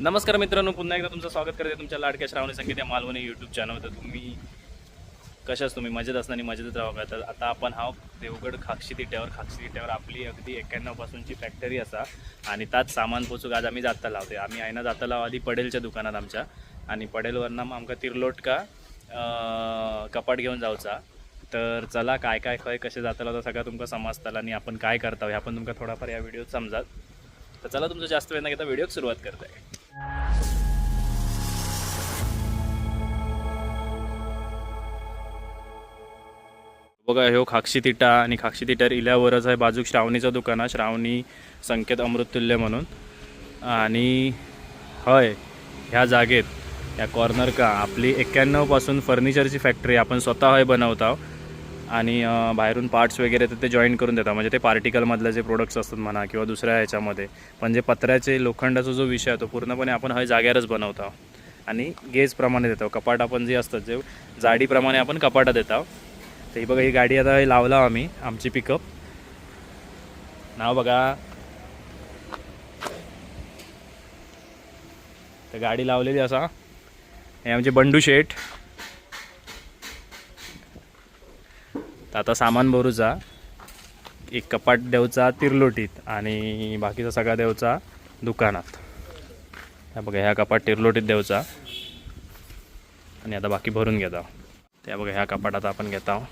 नमस्कार मित्रांनो पुन्हा एकदा तुमचं स्वागत करते तुमच्या लाडक्या श्रावणी संगीत या मालवणी यूट्यूब चॅनल तर तुम्ही कशाच तुम्ही मजेत असताना मजेतच राहा तर आता आपण हा देवगड खाक्षी तिट्यावर. खाक्षी तिट्यावर आपली अगदी एक्क्याण्णवपासूनची फॅक्टरी असा आणि त्यात सामान पोचूक आज आम्ही जाता लावते. आम्ही आयना जाता लाव आधी पडेलच्या दुकानात आमच्या आणि पडेलवरनं मग आमका तिरलोट का कपाट घेऊन जाऊचा. तर चला काय काय खय कसे जाता लावता सगळं तुमका समजताला आणि आपण काय करता हे आपण तुमकां थोडाफार या व्हिडिओत समजात तर चला तुमचं जास्त वेळ न घेता व्हिडिओक सुरुवात करताय. बघा ह्यो हो खाक्षी तिटा आणि खाक्षी तिटार इल्यावरच आहे बाजूक श्रावणीचं दुकान आहे श्रावणी संकेत अमृततुल्य म्हणून. आणि हय ह्या जागेत या कॉर्नर का आपली एक्क्याण्णवपासून फर्निचरची फॅक्टरी आपण स्वतः हय बनवतो आणि बाहेरून पार्ट्स वगैरे तर ते जॉईन करून देतात. म्हणजे ते पार्टिकलमधले जे प्रोडक्ट्स असतात म्हणा किंवा दुसऱ्या ह्याच्यामध्ये. पण जे पत्र्याचे लोखंडाचा जो विषय आहे तो पूर्णपणे आपण हय जाग्यावरच बनवतो. आणि गेजप्रमाणे देतो. कपाट आपण जे असतात जे जाडीप्रमाणे आपण कपाटं देतो तर ही बघा ही गाडी आता लावला आम्ही आमची पिकअप नाव बघा. तर गाडी लावलेली असा. हे आमचे बंडू शेठ. तर आता सामान भरूचा एक कपाट देवचा तिरलोटीत आणि बाकीचा सगळा देवचा दुकानात. त्या बघा ह्या कपाट तिरलोटीत देवचा आणि आता बाकी भरून घेता त्या बघा ह्या कपाट आता आपण घेत आहोत.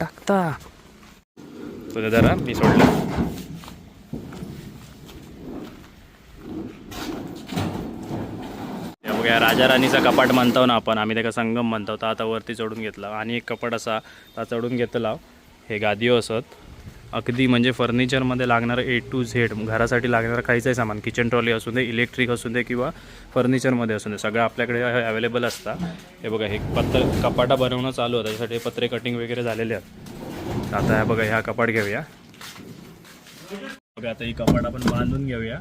टाकता तुझं जरा मी सोडलं. काय राजा राणीचा कपाट म्हणतो ना आपण आम्ही त्याका संगम म्हणतो. तर आता वरती चढून घेतला आणि एक कपाट असा आता चढून घेतला. हे गादीओ असत. अगदी म्हणजे फर्निचरमध्ये लागणारं ए टू झेड घरासाठी लागणारं काहीचंही सामान किचन ट्रॉली असू दे इलेक्ट्रिक असू दे किंवा फर्निचरमध्ये असू दे सगळं आपल्याकडे अवेलेबल असतं. हे बघा हे पत्र कपाटा बनवणं चालू होतं. त्याच्यासाठी पत्रे कटिंग वगैरे झालेले आहेत. आता ह्या बघा ह्या कपाट घेऊया. बघा आता ही कपाट आपण बांधून घेऊया.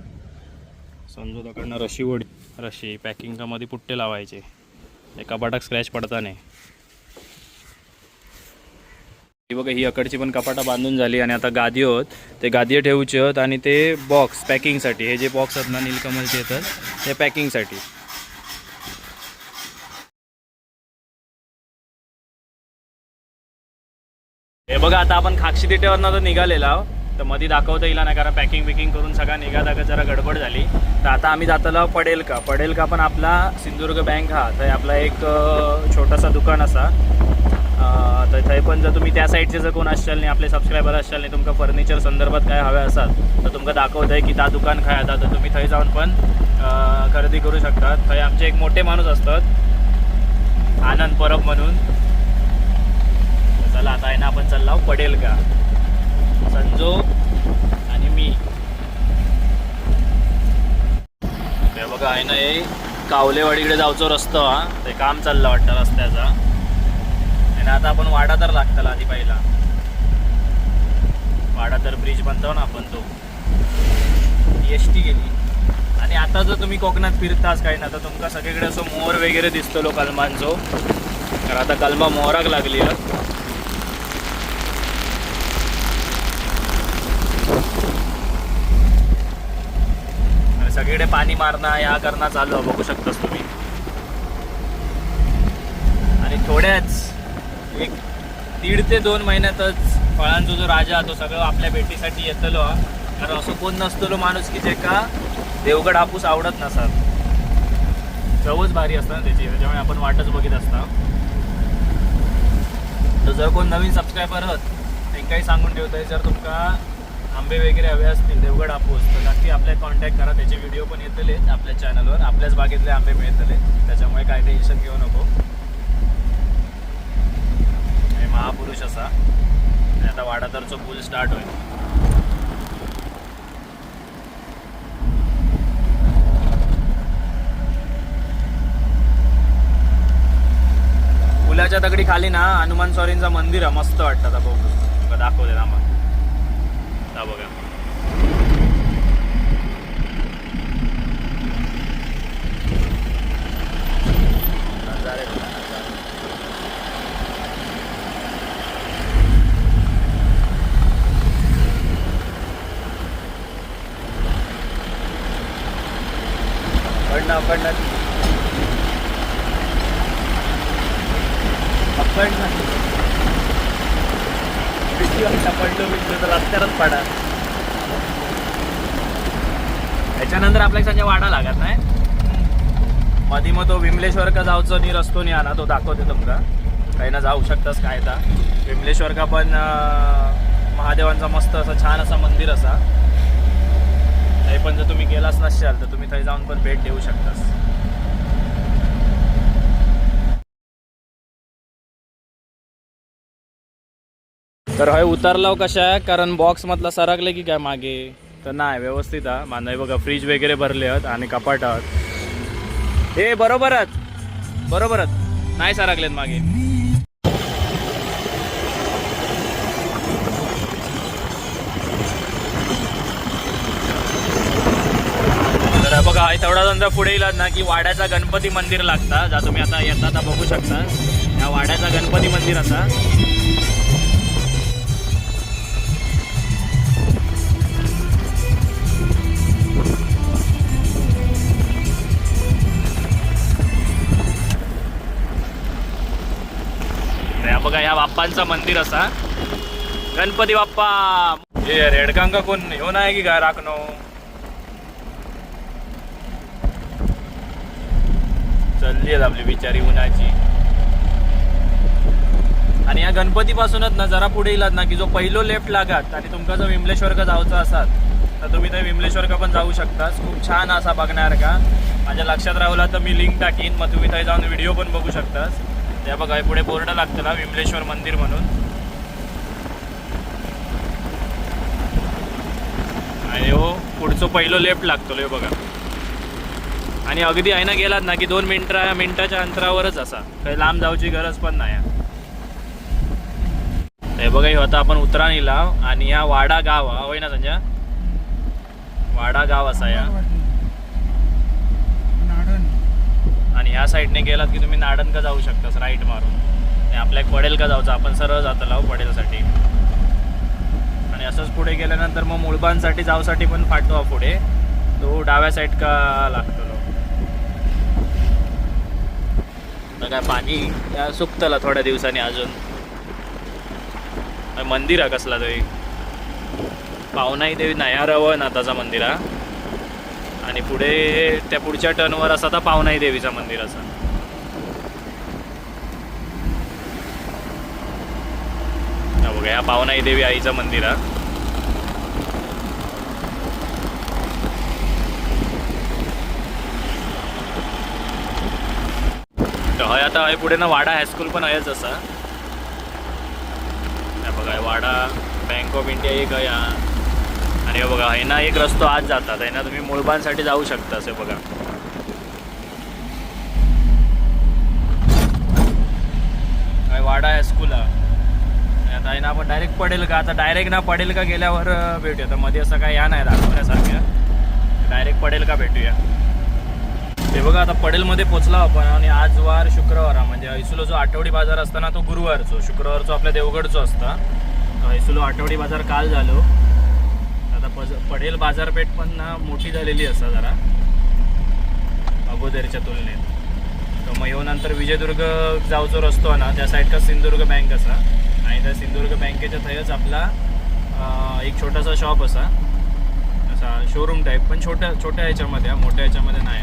समजू त्याकडनं रशी ओढी रशी पॅकिंगमध्ये पुट्टे लावायचे. हे कपाटात स्क्रॅच पडता नाही ही बघा ही अकडची पण कपाटा बांधून झाली आणि आता गादी होत ते गादी ठेवूचे होत आणि ते बॉक्स पॅकिंगसाठी हे जे बॉक्स आहेत ना नीलकमलचे येतात ते पॅकिंगसाठी हे बघा आता आपण खाक्षी तिट्यावरनं तर निघालेला आहोत. तर मध्ये दाखवता येईल नाही कारण पॅकिंग बिकिंग करून सगळा निघा दाखा जरा गडबड झाली. तर आता आम्ही जाताला पडेल का पडेल का पण आपला सिंधुदुर्ग बँक हा. तर आपला एक छोटासा दुकान असा. तर थंय पण जर तुम्ही त्या साईडचे जर कोण असाल नाही आपले सबस्क्रायबर असाल नाही तुमका फर्निचर संदर्भात काय हवे असाल तर तुमका दाखवत आहे की त्या दुकान काय आता तर तुम्ही थंय जाऊन पण खरेदी करू शकता थंय आमचे एक मोठे माणूस असतात. आनंद परब म्हणून. चला आता आहे ना आपण चाललो पडेल का संजो आणि मी हे बघा आहे ना हे कावलेवाडीकडे जावचो रस्तो हा. ते काम चाललं वाटतं रस्त्याचा. आणि आता आपण वाडा तर लागताला आधी पहिला. वाडा तर ब्रिज बनतो ना आपण तो. एस टी गेली. आणि आता जर तुम्ही कोकणात फिरताच काही ना तर तुमका सगळीकडे असं मोर वगैरे दिसतो कलमांचो तर आता कलमा मोहराक लागली आहे. सगळीकडे पाणी मारणं या करणं चालू आहे. बघू शकतास तुम्ही. आणि थोड्याच एक दीड ते दोन महिन्यातच फळांचा जो राजा तो सगळं आपल्या भेटीसाठी येतलो हा. कारण असं कोण नसतलो माणूस की जे का देवगड हापूस आवडत नसत चवच भारी असतं ना त्याची त्याच्यामुळे आपण वाटच बघित असता. तर जर कोण नवीन सबस्क्रायबर आहात काही सांगून ठेवतोय. जर तुमका आंबे वगैरे हवे असतील देवगड आपूस तर नक्की आपल्या कॉन्टॅक्ट करा. त्याचे व्हिडिओ पण येतले आपल्या चॅनलवर आपल्याच बागेतले आंबे मिळतले. त्याच्यामुळे काय टेन्शन घेऊ नको. हे महापुरुष असा. आणि आता वाडातरचं पूल स्टार्ट होईल. पुलाच्या दगडी खाली ना हनुमान स्वारींचं मंदिर आहे. मस्त वाटतं आता बघू बघा, दाखवते ना मग था बगा पढ़ना पढ़ना वाटतं पडलो बिडलो तर रस्त्यावरच पडा त्याच्यानंतर आपल्याला संजय वाडा लागत नाही. मधी मग तो विमलेश्वर का जाऊचो नी रस्तो नी आला तो दाखवते तुमका काही ना जाऊ शकतास काय तर विमलेश्वर का पण महादेवांचा मस्त असं छान असं मंदिर असा. ते पण जर तुम्ही गेलाच नसाल तर तुम्ही थंय जाऊन पण भेट देऊ शकतास. तर हय उतरलाव कशा? आहे कारण बॉक्समधला सरकले की काय मागे? तर नाही व्यवस्थित हा. मानय बघा फ्रीज वगैरे भरले आहेत आणि कपाट आहात. हे बरोबरच बरोबरच नाही सरकलेत मागे. तर बघा हे तेवढा नंतर पुढे येईल ना की वाड्याचा गणपती मंदिर लागता. जा तुम्ही आता येता आता बघू शकता. या वाड्याचा गणपती मंदिर असा या बघा या बाप्पांचा मंदिर असा. गणपती बाप्पा. हे रेडकांका कोण येऊन नाही की काय राखणो? चालली आहेत आपली बिचारी उन्हाची. आणि या गणपतीपासूनच ना जरा पुढे येलात ना की जो पहिलो लेफ्ट लागात आणि तुमका जर विमलेश्वर का जाऊचा असाल तर तुम्ही ते विमलेश्वर का पण जाऊ शकतास. खूप छान असा बघण्यासारखा माझ्या लक्षात राहिला तर मी लिंक टाकीन मग तुम्ही थंय जाऊन व्हिडिओ पण बघू शकतास. त्या बघा हे पुढे बोर्ड लागतं ना विमलेश्वर मंदिर म्हणून. आणि हो पुढचं पहिलं लेफ्ट लागतो हे बघा. आणि अगदी आहे ना गेलात ना की दोन मिनिटा मिनिटाच्या अंतरावरच असा. काही लांब जाऊची गरज पण नाही हे बघा होता आपण उतराणी आणि या वाडा गाव हा होय ना संजय? वाडा गाव असा या. आणि ह्या साईडने गेलात की तुम्ही नाडन का जाऊ शकतास राईट मारून. आणि आपल्या पडेल का जाऊचं आपण सरळ जातो लाव पडेलसाठी. आणि असंच पुढे गेल्यानंतर मग मुळबांसाठी जाऊसाठी पण फाटो हा पुढे. तो डाव्या साईड का लागतो काय पाणी सुकतला थोड्या दिवसांनी अजून. मंदिर आहे कसला तरी. पावनाई देवी नयारव नाथाचा मंदिर हा. आणि पुढे त्या पुढच्या टर्नवर असा आता पावनाई देवीचं मंदिर असा. बघा या पावनाई देवी आईचं मंदिर आहे हय आता हय पुढे ना वाडा हायस्कूल पण आहेच असा. बघा वाडा बँक ऑफ इंडिया एक आहे हा. आणि हे बघा हे ना एक रस्तो आज जातात. आहे ना तुम्ही मुळबांसाठी जाऊ शकता असे बघा. काय वाडा आहे स्कूला आता आहे ना आपण डायरेक्ट पडेल का? आता डायरेक्ट ना पडेल का गेल्यावर भेटूया. तर मध्ये असं काय या नाही दाखवण्यासारख्या डायरेक्ट पडेल का भेटूया. ते बघा आता पडेलमध्ये पोचला आपण आणि आज वार शुक्रवार हा. म्हणजे ऐसुलो जो आठवडी बाजार असता ना तो गुरुवारचो शुक्रवारचो आपल्या देवगडचो असता. ऐसुलो आठवडी बाजार काल झालो. आता पज पडेल बाजारपेठ पण ना मोठी झालेली असा जरा. अगोदरच्या तुलनेत. तर मग येऊन नंतर विजयदुर्ग जाऊचो रस्तो आहे ना त्या साईडचा सिंधुदुर्ग बँक असा. आणि त्या सिंधुदुर्ग बँकेच्या थंयच आपला एक छोटासा शॉप असा. असा शोरूम टाईप पण छोट्या छोट्या ह्याच्यामध्ये हा, मोठ्या ह्याच्यामध्ये नाही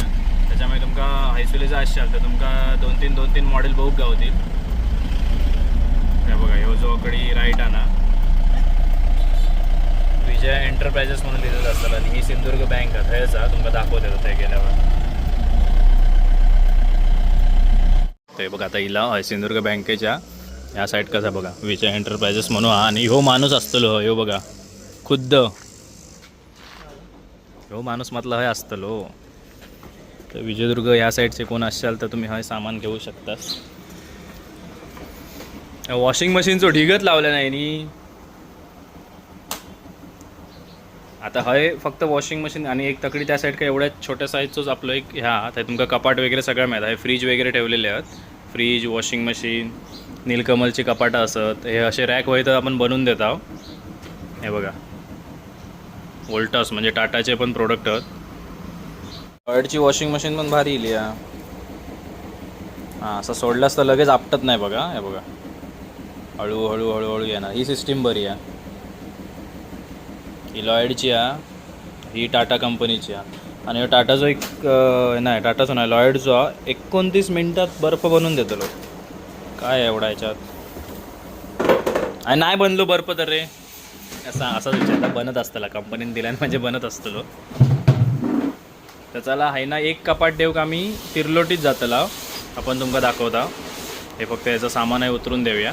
त्याच्यामुळे तुमका हायसुलीचा असाल तर तुमका दोन तीन दोन तीन मॉडेल बघूक गावतील. हे बघा ह्यो जो कडी राईट आहे ना विजय एंटरप्राइजेस म्हणून लिहिलेलं असतं. आणि ही सिंधुदुर्ग बँक आहे. थंयच हा तुमका दाखवते थंय गेल्यावर. ते बघा आता इला हय सिंधुदुर्ग बँकेच्या ह्या साईड कसा बघा. विजय एंटरप्राइजेस म्हणून. हा आणि ह्यो माणूस असतलो हो. ह्यो बघा. खुद्द. ह्यो माणूस म्हटलं हय असतलो हो. तर विजयदुर्ग या साईडचे कोण असाल तर तुम्ही हय सामान घेऊ शकतास. वॉशिंग मशीनचं ढिगत लावलं नाही नी आता हय फक्त वॉशिंग मशीन आणि एक तकडी त्या साईड काय एवढ्या छोट्या साईजचंच आपलं एक ह्या ते तुमका कपाट वगैरे सगळं मिळतं हे फ्रीज वगैरे ठेवलेले आहेत. फ्रीज वॉशिंग मशीन नीलकमलची कपाटं असत. हे असे रॅक वय तर आपण बनवून देत आहो हे बघा. वोल्टास म्हणजे टाटाचे पण प्रोडक्ट आहेत. टॉयडची वॉशिंग मशीन पण भारी इली हा हां असं सोडलास तर लगेच आपटत नाही बघा. हे बघा. हळूहळू हळूहळू येणार ही सिस्टीम बरी आहे. ही लॉयडची आहे ही टाटा कंपनीची आहे आणि ह्यो टाटाचो एक नाही टाटाचो नाही लॉयडचो हा एकोणतीस मिनटात बर्फ बनवून देतो काय आहे एवढा याच्यात? आणि नाही बनलो बर्फ तर रे. असा असाच विचार बनत असताना कंपनीने दिल्याने म्हणजे बनत असतलो तर चला हाय ना एक कपाट देऊ का आम्ही? तिरलोटीत जातला. आपण तुमका दाखवता. हे फक्त याचं सामान आहे उतरून देऊया.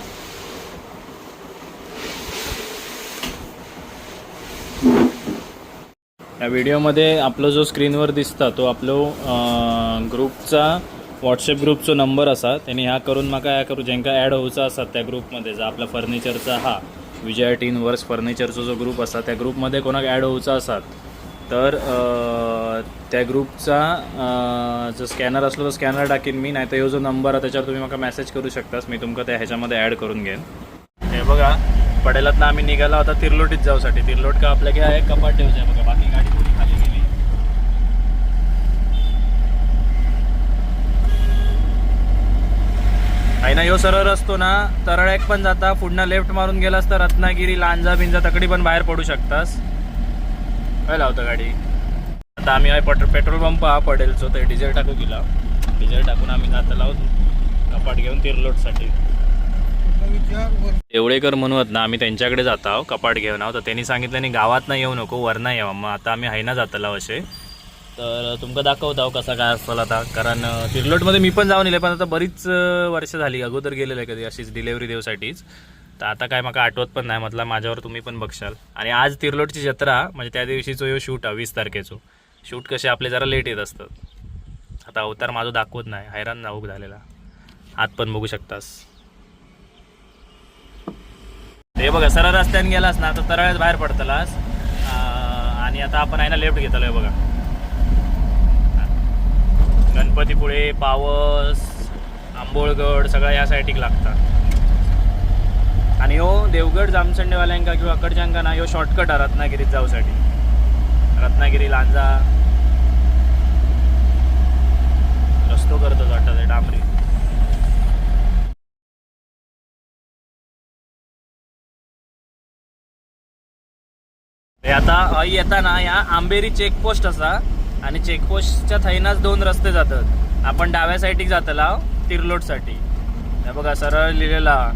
या व्हिडिओमध्ये आपलं जो स्क्रीनवर दिसता तो आपलो ग्रुपचा व्हॉट्सअप ग्रुपचो नंबर असा. त्यांनी ह्या करून म्हाका ह्या करू जेंका ॲड होऊचा असतात त्या ग्रुपमध्ये जर आपला फर्निचरचा हा विजय टीन वर्स फर्निचरचा जो ग्रुप असा त्या ग्रुपमध्ये कोणाक ॲड होऊचा असतात तर त्या ग्रुपचा जो स्कॅनर असलो तो स्कॅनर टाकीन मी नाही तर ह्यो जो नंबर आहे त्याच्यावर तुम्ही मला मेसेज करू शकतास. मी तुमका त्या ह्याच्यामध्ये ॲड करून घेईन. हे बघा पडेलात ना आम्ही निघाला होता तिरलोटीत जाऊसाठी. तिरलोट का आपल्या घ्या आहे कपाट ठेवचं आहे बघा. बाकी गाडी पुरी खाली गेली आहे ना ह्यो सरळ असतो ना तरळ्याक पण जाता पुढनं लेफ्ट मारून गेलास तर रत्नागिरी लांजा बिंजा तकडी पण बाहेर पडू शकतास. काय लावतं गाडी? आता आम्ही आहे पट पेट्रोल पंप हा पडेलचो ते डिझेल टाकू गेला डिझेल टाकून आम्ही जाता लावतो. कपाट घेऊन तिरलोटसाठी एवढेकर म्हणूत ना आम्ही त्यांच्याकडे जात आहो कपाट घेऊन आहोत तर त्यांनी सांगितलं नाही गावात नाही येऊ नको वरना यावं मग आता आम्ही हायना जाताला असे. तर तुमका दाखवत आहो कसा काय असतो आता? कारण तिरलोटमध्ये मी पण जाऊन येले पण आता बरीच वर्ष झाली अगोदर गेलेलं आहे कधी अशीच डिलेवरी देऊसाठीच तर आता काय मला आठवत पण नाही म्हटलं माझ्यावर तुम्ही पण बघशाल. आणि आज तिरलोटची जत्रा म्हणजे त्या दिवशीचो यो शूट आहे वीस तारखेचो. शूट कसे आपले जरा लेट येत असतात. आता अवतार माझं दाखवत नाही हैराण नाऊक झालेला. हात पण बघू शकतास. हे बघा सरळ रस्त्याने गेलास ना तर तरळ्यात बाहेर पडतलास. आणि आता आपण आहे ना लेफ्ट घेतलोय बघा. गणपतीपुळे पावस आंबोळगड सगळं या साईटीक लागतात. आणि हो देवगड जामसंडेवाल्यांका किंवा अकडच्यांका ना ह्यो शॉर्टकट हा रत्नागिरीत जाऊसाठी रत्नागिरी लांजा. रस्तो करतो वाटत डांबरी. हे आता येताना येता ना या आंबेरी चेकपोस्ट असा. आणि चेकपोस्टच्या थैनाच दोन रस्ते जातात. आपण डाव्या साईडीक जातला तिरलोटसाठी. बघा सरळ लिहिलेला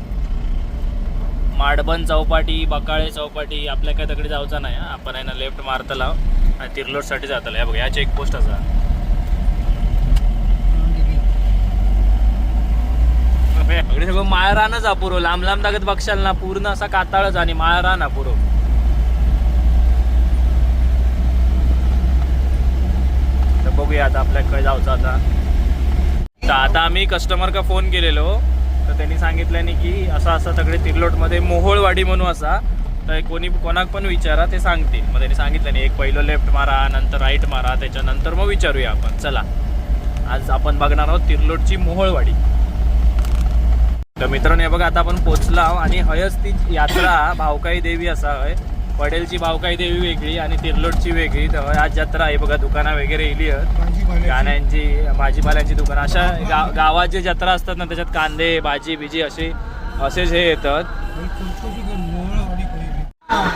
माडबन चौपाटी बकाळे चौपाटी आपल्या काय तकडे जाऊचा नाही आपण आहे ना लेफ्ट मारतला आणि तिरलोटसाठी जातला. या बघा या चेकपोस्ट असा. सगळं माळरानच अपुरो. लांब लांब दागत बघशाल ना पूर्ण असा काताळच आणि माळरान अपुरो. पुरो आता आपल्याकडे काय आता. तर आता आम्ही कस्टमर का फोन केलेलो. तर त्यांनी सांगितल्याने की असं असं सगळे तिरलोटमध्ये मोहोळवाडी म्हणून असा. तर कोणी कोणाक पण विचारा ते सांगतील. मग त्यांनी सांगितलं नाही एक पहिलं लेफ्ट मारा नंतर राईट मारा त्याच्यानंतर मग विचारूया आपण. चला. आज आपण बघणार आहोत तिरलोटची मोहोळवाडी. तर मित्रांनो हे बघा आता आपण पोचला आणि हयच ती यात्रा भावकाई देवी असा हय. पडेलची भावकाई देवी वेगळी आणि तिरलोटची वेगळी. तर आज जत्रा आहे बघा दुकानं वगैरे येली आहेत. गाण्यांची भाजीपाल्याची दुकानं. अशा गा- गावात जे जत्रा असतात ना त्याच्यात कांदे भाजी बिजी असे असेच हे येतात.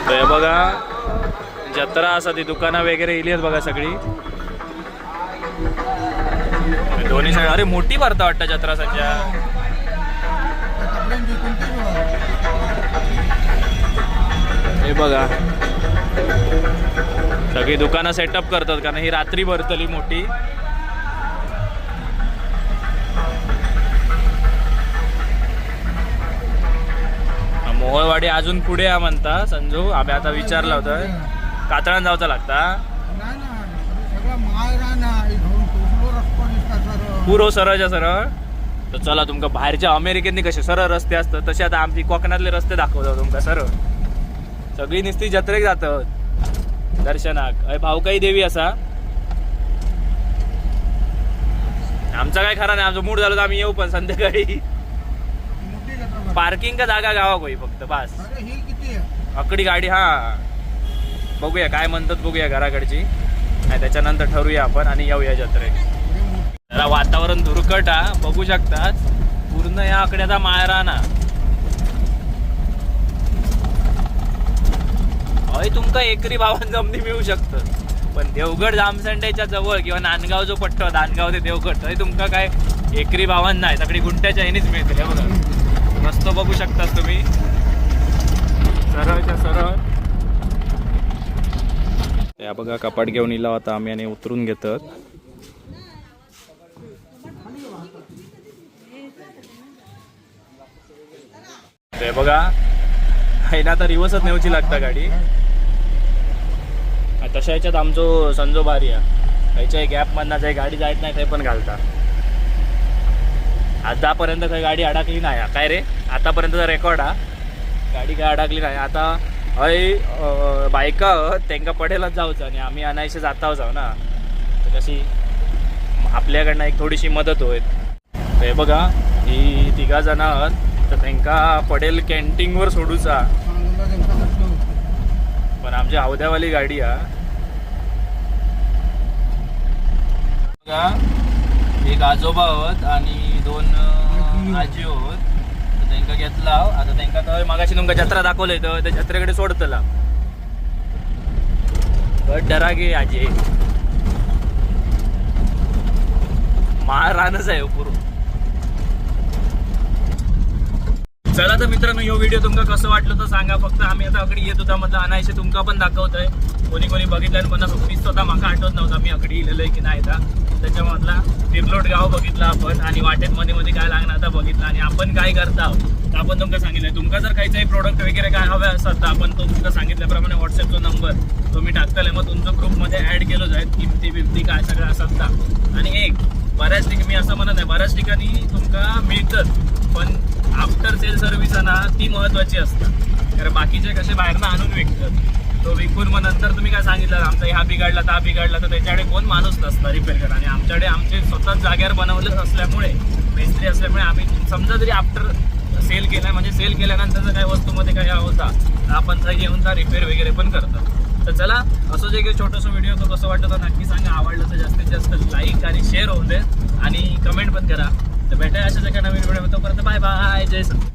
तर बघा जत्रा असा ती दुकानं वगैरे येली आहेत बघा सगळी. दोन्ही साईड अरे मोठी भरता वाटतं जत्रा संजय हे बघा. सगळी दुकानं सेटअप करतात कारण ही रात्री भरतली मोठी. मोहळवाडी अजून पुढे आहे म्हणता संजू. आम्ही आता विचारलं होतं. कातळान जावचा लागता. पुरो सरळच्या सरळ. तर चला तुमका बाहेरच्या अमेरिकेतनी कसे सरळ रस्ते असतात तसे आता आमची कोकणातले रस्ते दाखवतो तुमका सरळ. सगळी नुसती जत्रेक जातात. दर्शनाक. अय भावकाई देवी असा. आमचा काय खरा नाही आमचा मूड झालं तर आम्ही येऊ पण संध्याकाळी. पार्किंग का जागा गावाक होई फक्त बस. अकडी गाडी हा. बघूया काय म्हणतात बघूया घराकडची. नाही त्याच्यानंतर ठरवूया आपण आणि येऊया जत्रेक. जरा वातावरण धुरकट हा. बघू शकतात. पूर्ण या आकड्याचा मायरा ना तुमका एकरी भावान जमनी मिळू शकतं. पण देवगड जामसंडेच्या जवळ किंवा नांदगाव जो पट्टो नांदगाव ते देवगड थंय तुमका काय एकरी भावान नाही. सगळी गुंट्याच्या येणीच मिळतले बघा. रस्तो बघू शकतात तुम्ही. सरळच्या सरळ. या बघा कपाट घेऊन इला होता आम्ही आणि उतरून घेतात. ते बघा. हैना तर रिवर्सच नेऊची लागता गाडी. तशा ह्याच्यात आमचो संजो भारी आहे ह्याच्या गॅप मधनं जे गाडी जायत नाही ते पण घालता. आतापर्यंत काही गाडी अडकली नाही. काय रे? आतापर्यंतचा रेकॉर्ड हा. गाडी काय अडकली नाही. आता हय बायका त्यांका पडेलच जाऊचं आणि आम्ही अनायसे जाता जाऊ ना. तर कशी आपल्याकडनं एक थोडीशी मदत होईल. तर हे बघा ही तिघा जण आहात तर त्यांका पडेल कॅन्टीनवर सोडूचा. पण आमची अवध्यावाली गाडी हा बघा एक आजोबा आहोत आणि दोन आजी आहोत त्यांना घेतला हो. आता त्यांना तर मागाशी तुमका जत्रा दाखवलंय तर त्या जत्रेकडे सोडतला. बट डरा गे आजी. महाराणच आहे हो पूर्ण चला तर मित्रांनो ह्यो व्हिडिओ तुमका कसं वाटलं तर सांगा. फक्त आम्ही आता अकडी येत होता मधला अनायसे तुमका पण दाखवतोय. कोणी कोणी बघितलं आणि पण मी स्वतः माका आठवत नव्हता मी अकडी इलेलोय की नाही आता. त्याच्यामधला पिरलोट गाव बघितला आपण आणि वाटेत मध्ये मध्ये काय लागणार आता बघितलं आणि आपण काय करता आहोत आपण तुमका सांगितलंय. तुमका जर काहीचाही प्रोडक्ट वगैरे काय हवे असतात तर आपण तो तुमका सांगितल्याप्रमाणे व्हॉट्सअपचा नंबर तो मी टाकतले मग तुमचं ग्रुपमध्ये ऍड केलं जाईल किमती बिमती काय सगळं असतात. आणि एक बऱ्याच ठिकाणी मी असं म्हणत नाही बऱ्याच ठिकाणी तुमका मिळतं. पण आफ्टर सेल सर्व्हिस ना ती महत्वाची असतात कारण बाकीचे कसे बाहेरनं आणून विकतात. तो विकून मग नंतर तुम्ही काय सांगितलं आमचा हा बिघडला तर हा बिघडला तर त्याच्याकडे कोण माणूस नसतं रिपेअर करा आणि आमच्याकडे आमचे स्वतःच जाग्यावर बनवलं असल्यामुळे मेस्त्री असल्यामुळे आम्ही समजा जरी आफ्टर सेल केला म्हणजे सेल केल्यानंतर जर काही वस्तूमध्ये काही होता आपण काही येऊन त्या रिपेअर वगैरे पण करतो. तर चला असं जे काही छोटंसं व्हिडिओ तो कसं वाटतं तर नक्की सांगा. आवडलं तर जास्तीत जास्त लाईक आणि शेअर होऊन दे आणि कमेंट पण करा. तर भेटायला अशाच एका नवीन व्हिडिओ तोपर्यंत बाय बाय जय सर